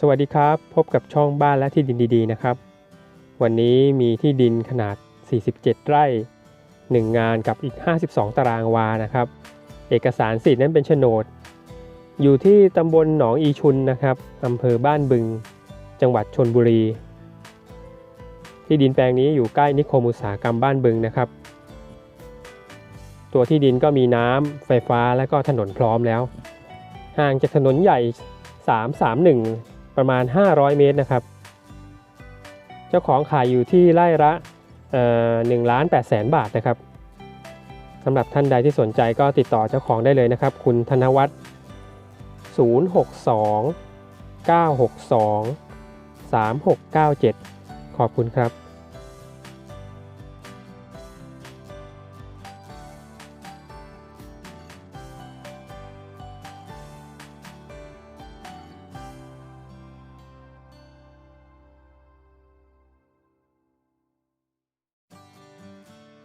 สวัสดีครับ พบกับช่องบ้านและที่ดินดีๆนะครับ วันนี้มีที่ดินขนาด 47 ไร่ 1 งานกับอีก 52 ตารางวานะครับ เอกสารสิทธิ์นั้นเป็นโฉนด อยู่ที่ตำบลหนองอีชุนนะครับอำเภอบ้านบึง จังหวัดชนบุรี ที่ดินแปลงนี้อยู่ใกล้นิคมอุตสาหกรรมบ้านบึงนะครับ ตัวที่ดินก็มีน้ำไฟฟ้าและก็ถนนพร้อมแล้ว ห่างจากถนนใหญ่ 331 ประมาณ 500 เมตรนะครับ เจ้าของขายอยู่ที่ไร่ละหนึ่งล้านแปดแสนบาทนะครับสำหรับท่านใดที่สนใจก็ติดต่อเจ้าของได้เลยนะครับ คุณธนวัฒน์062 962 3697 ขอบคุณครับ